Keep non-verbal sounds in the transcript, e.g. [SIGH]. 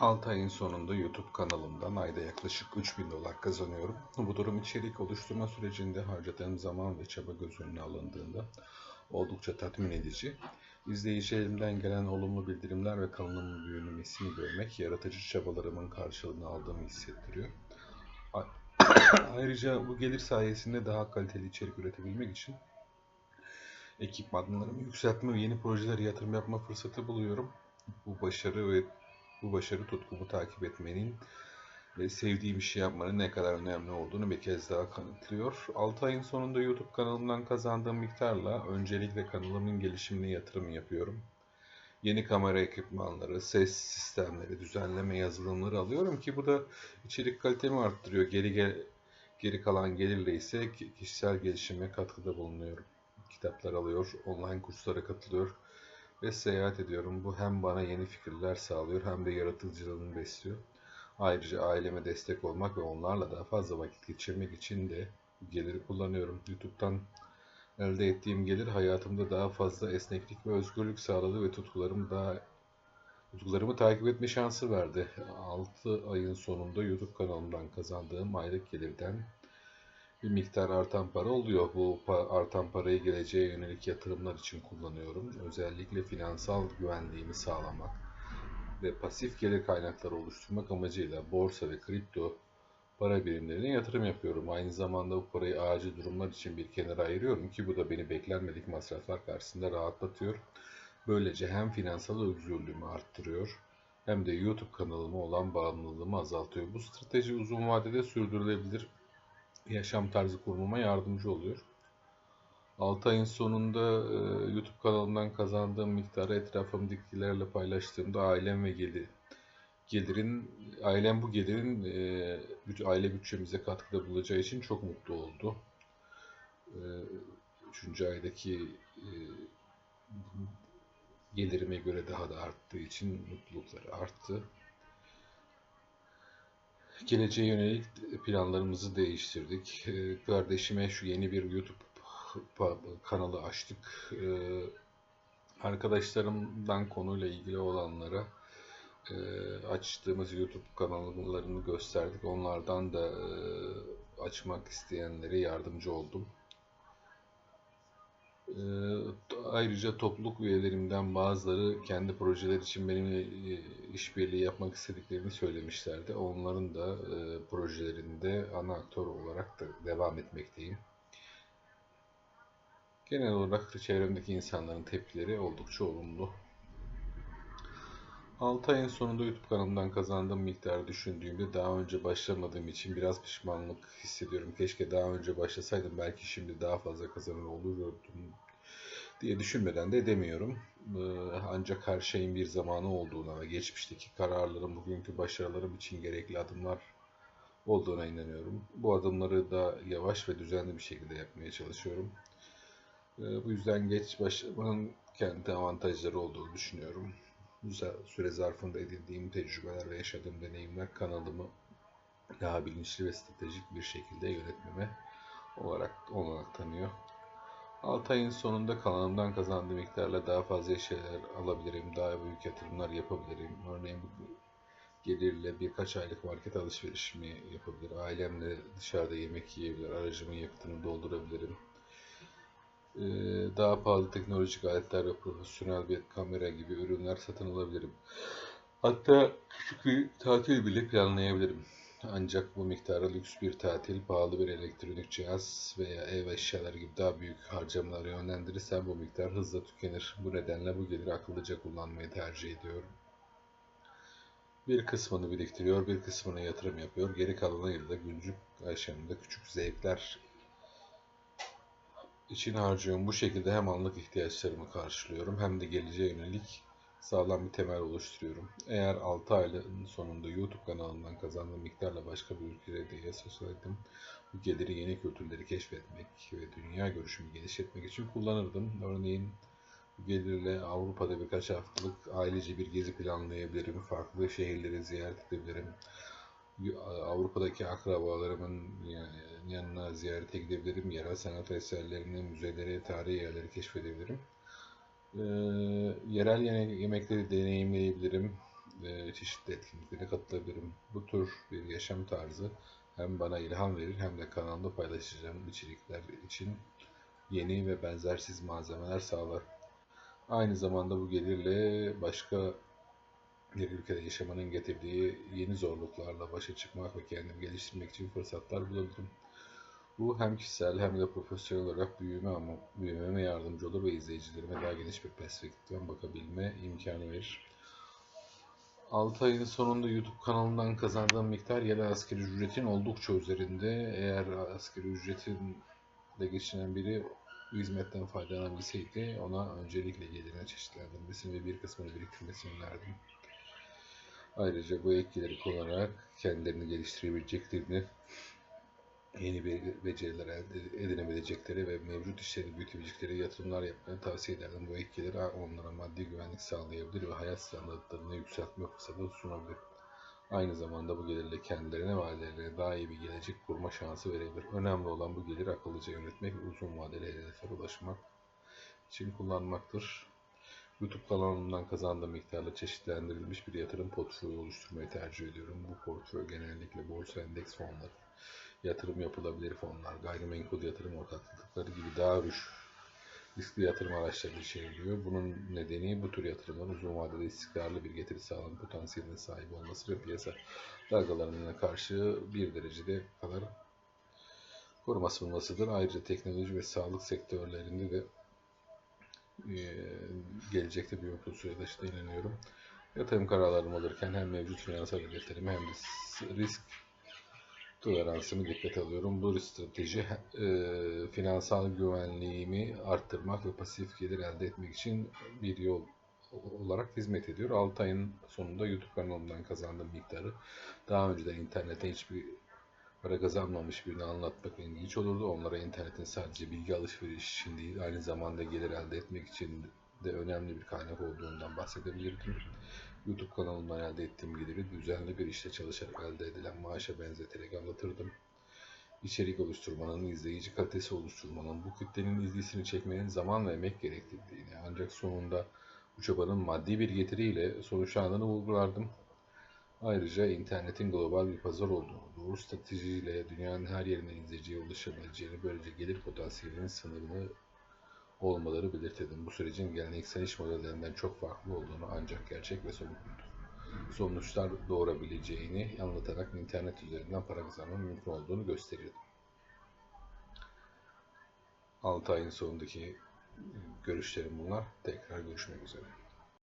6 ayın sonunda YouTube kanalımdan ayda yaklaşık 3000 dolar kazanıyorum. Bu durum içerik oluşturma sürecinde harcadığım zaman ve çaba göz önüne alındığında oldukça tatmin edici. İzleyicilerimden gelen olumlu bildirimler ve kanalımın büyümesini görmek yaratıcı çabalarımın karşılığını aldığımı hissettiriyor. [COUGHS] Ayrıca bu gelir sayesinde daha kaliteli içerik üretebilmek için ekipmanlarımı yükseltme ve yeni projelere yatırım yapma fırsatı buluyorum. Bu başarı ve bu başarı tutkumu takip etmenin ve sevdiğim işi yapmanın ne kadar önemli olduğunu bir kez daha kanıtlıyor. 6 ayın sonunda YouTube kanalımdan kazandığım miktarla öncelikle kanalımın gelişimine yatırım yapıyorum. Yeni kamera ekipmanları, ses sistemleri, düzenleme yazılımları alıyorum ki bu da içerik kalitemi arttırıyor. Geri gel geri kalan gelirle ise ki- kişisel gelişime katkıda bulunuyorum. Kitaplar alıyor, online kurslara katılıyor ve seyahat ediyorum. Bu hem bana yeni fikirler sağlıyor hem de yaratıcılığımı besliyor. Ayrıca aileme destek olmak ve onlarla daha fazla vakit geçirmek için de bu geliri kullanıyorum. YouTube'dan elde ettiğim gelir hayatımda daha fazla esneklik ve özgürlük sağladı ve tutkularımı daha tutkularımı takip etme şansı verdi. 6 ayın sonunda YouTube kanalımdan kazandığım aylık gelirden bir miktar artan para oluyor. Bu artan parayı geleceğe yönelik yatırımlar için kullanıyorum. Özellikle finansal güvenliğimi sağlamak ve pasif gelir kaynakları oluşturmak amacıyla borsa ve kripto para birimlerine yatırım yapıyorum. Aynı zamanda bu parayı acil durumlar için bir kenara ayırıyorum ki bu da beni beklenmedik masraflar karşısında rahatlatıyor. Böylece hem finansal özgürlüğümü arttırıyor hem de YouTube kanalıma olan bağımlılığımı azaltıyor. Bu strateji uzun vadede sürdürülebilir yaşam tarzı kurmama yardımcı oluyor. 6 ayın sonunda e, YouTube kanalımdan kazandığım miktarı etrafımdakilerle paylaştığımda ailem ve gelir, gelirin ailem bu gelirin e, aile bütçemize katkıda bulacağı için çok mutlu oldu. E, Üçüncü aydaki gelirime göre daha da arttığı için mutlulukları arttı. Geleceğe yönelik planlarımızı değiştirdik. Ee, Kardeşime şu yeni bir YouTube kanalı açtık. Ee, Arkadaşlarımdan konuyla ilgili olanlara e, açtığımız YouTube kanallarını gösterdik. Onlardan da e, açmak isteyenlere yardımcı oldum. Ee, Ayrıca topluluk üyelerimden bazıları kendi projeler için benimle e, işbirliği yapmak istediklerini söylemişlerdi. Onların da e, projelerinde ana aktör olarak da devam etmekteyim. Genel olarak çevremdeki insanların tepkileri oldukça olumlu. 6 ayın sonunda YouTube kanalımdan kazandığım miktarı düşündüğümde daha önce başlamadığım için biraz pişmanlık hissediyorum. Keşke daha önce başlasaydım belki şimdi daha fazla kazanır olurdum diye düşünmeden de edemiyorum. Ee, Ancak her şeyin bir zamanı olduğuna ve geçmişteki kararlarım bugünkü başarılarım için gerekli adımlar olduğuna inanıyorum. Bu adımları da yavaş ve düzenli bir şekilde yapmaya çalışıyorum. Ee, Bu yüzden geç başlamanın kendi avantajları olduğunu düşünüyorum. Bu süre zarfında edindiğim tecrübeler ve yaşadığım deneyimler kanalımı daha bilinçli ve stratejik bir şekilde yönetmeme olarak olanak tanıyor. 6 ayın sonunda kanalımdan kazandığım miktarla daha fazla şeyler alabilirim, daha büyük yatırımlar yapabilirim. Örneğin bu gelirle birkaç aylık market alışverişimi yapabilir, ailemle dışarıda yemek yiyebilir, aracımın yakıtını doldurabilirim. Ee, Daha pahalı teknolojik aletler ve profesyonel bir kamera gibi ürünler satın alabilirim. Hatta küçük bir tatil bile planlayabilirim. Ancak bu miktarı lüks bir tatil, pahalı bir elektronik cihaz veya ev eşyaları gibi daha büyük harcamalara yönlendirirsem bu miktar hızla tükenir. Bu nedenle bu geliri akıllıca kullanmayı tercih ediyorum. Bir kısmını biriktiriyor, bir kısmına yatırım yapıyor. Geri kalanıyla da günlük yaşamında küçük zevkler için harcıyorum. Bu şekilde hem anlık ihtiyaçlarımı karşılıyorum hem de geleceğe yönelik sağlam bir temel oluşturuyorum. Eğer 6 ayın sonunda YouTube kanalımdan kazandığım miktarla başka bir ülkede de yaşasaydım bu geliri yeni kültürleri keşfetmek ve dünya görüşümü genişletmek için kullanırdım. Örneğin bu gelirle Avrupa'da birkaç haftalık ailece bir gezi planlayabilirim. Farklı şehirleri ziyaret edebilirim. Avrupa'daki akrabalarımın yanına ziyarete gidebilirim. Yerel sanat eserlerini, müzeleri, tarihi yerleri keşfedebilirim. Ee, yerel yemekleri deneyimleyebilirim. çeşitli etkinliklere katılabilirim. Bu tür bir yaşam tarzı hem bana ilham verir hem de kanalda paylaşacağım içerikler için yeni ve benzersiz malzemeler sağlar. Aynı zamanda bu gelirle başka bir ülkede yaşamanın getirdiği yeni zorluklarla başa çıkmak ve kendimi geliştirmek için fırsatlar bulabilirim. Bu hem kişisel hem de profesyonel olarak büyüme ama büyümeme yardımcı olur ve izleyicilerime daha geniş bir perspektiften bakabilme imkanı verir. 6 ayın sonunda YouTube kanalından kazandığım miktar ya da asgari ücretin oldukça üzerinde. Eğer asgari ücretin de geçinen biri hizmetten faydalanabilseydi ona öncelikle gelirini çeşitlendirmesini ve bir kısmını biriktirmesini önerdim. Ayrıca bu etkileri kullanarak kendilerini geliştirebileceklerini, yeni beceriler elde edinebilecekleri ve mevcut işlerini büyütebilecekleri yatırımlar yapmayı tavsiye ederim. Bu etkileri onlara maddi güvenlik sağlayabilir ve hayat standartlarını yükseltme fırsatı sunabilir. Aynı zamanda bu gelirle kendilerine ve ailelerine daha iyi bir gelecek kurma şansı verebilir. Önemli olan bu geliri akıllıca yönetmek ve uzun vadeli hedeflere ulaşmak için kullanmaktır. YouTube kanalımdan kazandığım miktarla çeşitlendirilmiş bir yatırım portföyü oluşturmayı tercih ediyorum. Bu portföy genellikle borsa endeks fonları, yatırım yapılabilir fonlar, gayrimenkul yatırım ortaklıkları gibi daha rüş, riskli yatırım araçları içeriyor. Bunun nedeni bu tür yatırımların uzun vadede istikrarlı bir getiri sağlama potansiyeline sahip olması ve piyasa dalgalarına karşı bir derecede kadar koruma sunmasıdır. Ayrıca teknoloji ve sağlık sektörlerinde de gelecekte büyük pozisyona taşıdığına inanıyorum. Yatırım kararlarımı alırken hem mevcut finansal hedeflerimi hem de risk toleransımı dikkate alıyorum. Bu strateji e, finansal güvenliğimi arttırmak ve pasif gelir elde etmek için bir yol olarak hizmet ediyor. 6 ayın sonunda YouTube kanalımdan kazandığım miktarı daha önceden internete hiçbir para kazanmamış birini anlatmak ilginç olurdu. Onlara internetin sadece bilgi alışverişi için değil, aynı zamanda gelir elde etmek için de önemli bir kaynak olduğundan bahsedebilirdim. YouTube kanalımdan elde ettiğim geliri düzenli bir işte çalışarak elde edilen maaşa benzeterek anlatırdım. İçerik oluşturmanın, izleyici kalitesi oluşturmanın, bu kütlenin ilgisini çekmenin zaman ve emek gerektirdiğini ancak sonunda bu çabanın maddi bir getiriyle sonuçlandığını vurgulardım. Ayrıca internetin global bir pazar olduğunu, doğru stratejiyle dünyanın her yerine izleyiciye ulaşabileceğini, böylece gelir potansiyelinin sınırlı olmaları belirtildim. Bu sürecin geleneksel iş modellerinden çok farklı olduğunu ancak gerçek ve somut sonuçlar doğurabileceğini anlatarak internet üzerinden para kazanmanın mümkün olduğunu gösterirdim. 6 ayın sonundaki görüşlerim bunlar. Tekrar görüşmek üzere.